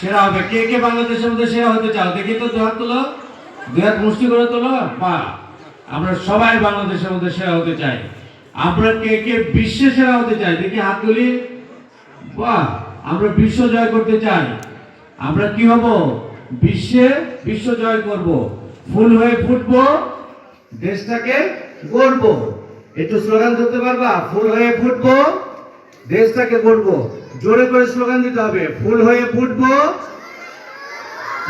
সেরা হবে। কে কে বাংলাদেশের মধ্যে সেরা হতে চাও? দেখি তো দুহাত তুলো। দুহাত মুষ্টি করে তোলো। বা, আমরা সবাই বাংলাদেশের মধ্যে সেরা হতে চাই। আমরা কে কে বিশ্বে সেরা হতে চাই? দেখি হাত তুলি। বাহ, আমরা বিশ্ব জয় করতে চাই। আমরা কি হব? বিশ্বে বিশ্ব জয় করব। ফুল হয়ে ফুটবো, দেশটাকে গড়ব। একটু স্লোগান ধরতে পারবা? ফুল হয়ে ফুটবো, দেশটাকে গড়ব। জোরে করে স্লোগান দিতে হবে। ফুল হয়ে ফুটবো,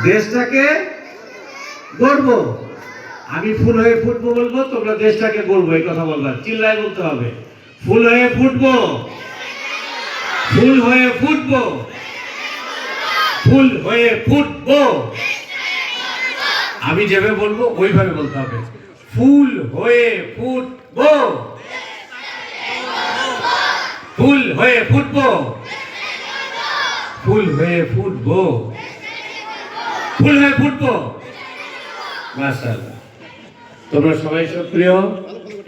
দেশটাকে গড়ব। আমি ফুল হয়ে ফুটবো বলব, তোমরা দেশটাকে গড়বো, এই কথা বলবা। চিল্লায় বলতে হবে। ফুল হয়ে ফুটবো। ফুল হয়ে ফুটবো। ফুল হয়ে ফুটবো। আমি যেভাবে বলব, ওইভাবে বলতে হবে। ফুল হয়ে ফুটবো। ফুল হয়ে ফুটবো। ফুল হয়ে ফুটবো। ফুল হয়ে ফুটবো। তোমরা সবাই সক্রিয়?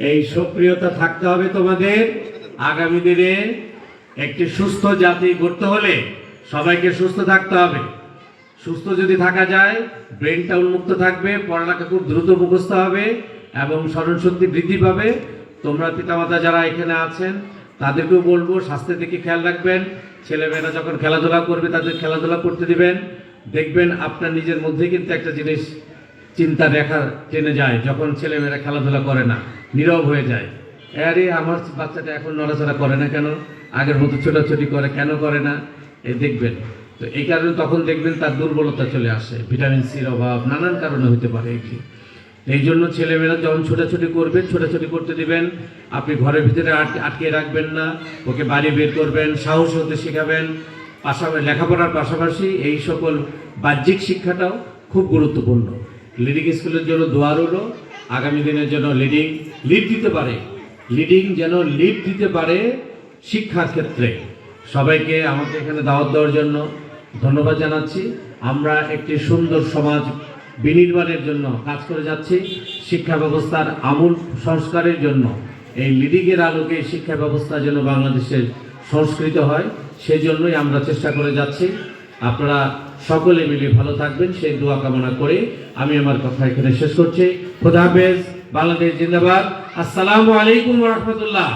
এই সক্রিয়তা থাকতে হবে তোমাদের। আগামী দিনে একটি সুস্থ জাতি গড়তে হলে সবাইকে সুস্থ থাকতে হবে। সুস্থ যদি থাকা যায়, ব্রেনটা উন্মুক্ত থাকবে, পড়ালেখা খুব দ্রুত মুখস্থ হবে এবং স্মরণশক্তি বৃদ্ধি পাবে। তোমরা পিতামাতা যারা এখানে আছেন তাদেরকেও বলব, স্বাস্থ্যের দিকে খেয়াল রাখবেন। ছেলেমেয়েরা যখন খেলাধুলা করবে, তাদের খেলাধুলা করতে দিবেন। দেখবেন আপনার নিজের মধ্যে কিন্তু একটা জিনিস চিন্তা রেখা টেনে যায়, যখন ছেলেমেয়েরা খেলাধুলা করে না, নীরব হয়ে যায়। আরে, আমার বাচ্চাটা এখন নড়াচড়া করে না কেন? আগের মতো ছোটাছুটি করে কেন করে না? এই দেখবেন। তো এই কারণে তখন দেখবেন তার দুর্বলতা চলে আসে, ভিটামিন সির অভাব, নানান কারণে হতে পারে এটি এই জন্য ছেলেমেয়েরা যখন ছোটাছুটি করবেন ছোটাছুটি করতে দিবেন। আপনি ঘরের ভিতরে আটকে রাখবেন না। ওকে বাড়ি বের করবেন, সাহস হতে শেখাবেন। পাশাপাশি লেখাপড়ার পাশাপাশি এই সকল বাহ্যিক শিক্ষাটাও খুব গুরুত্বপূর্ণ। লিডিং স্কুলের জন্য দোয়ার হলো আগামী দিনের জন্য লিডিং লিড দিতে পারে। লিডিং যেন লিড দিতে পারে শিক্ষার ক্ষেত্রে। সবাইকে আমাকে এখানে দাওয়াত দেওয়ার জন্য ধন্যবাদ জানাচ্ছি। আমরা একটি সুন্দর সমাজ বিনির্মাণের জন্য কাজ করে যাচ্ছি। শিক্ষা ব্যবস্থার আমূল সংস্কারের জন্য। এই লিডিংয়ের আলোকে শিক্ষা ব্যবস্থা যেন বাংলাদেশের সংস্কৃত হয়, সেজন্যই আমরা চেষ্টা করে যাচ্ছি। আপনারা সকলে মিলে ভালো থাকবেন সেই দোয়া কামনা করে আমি আমার কথা এখানে শেষ করছি। খোদা হাফেজ, বাংলাদেশ জিন্দাবাদ। আসসালামু আলাইকুম রহমতুল্লাহ।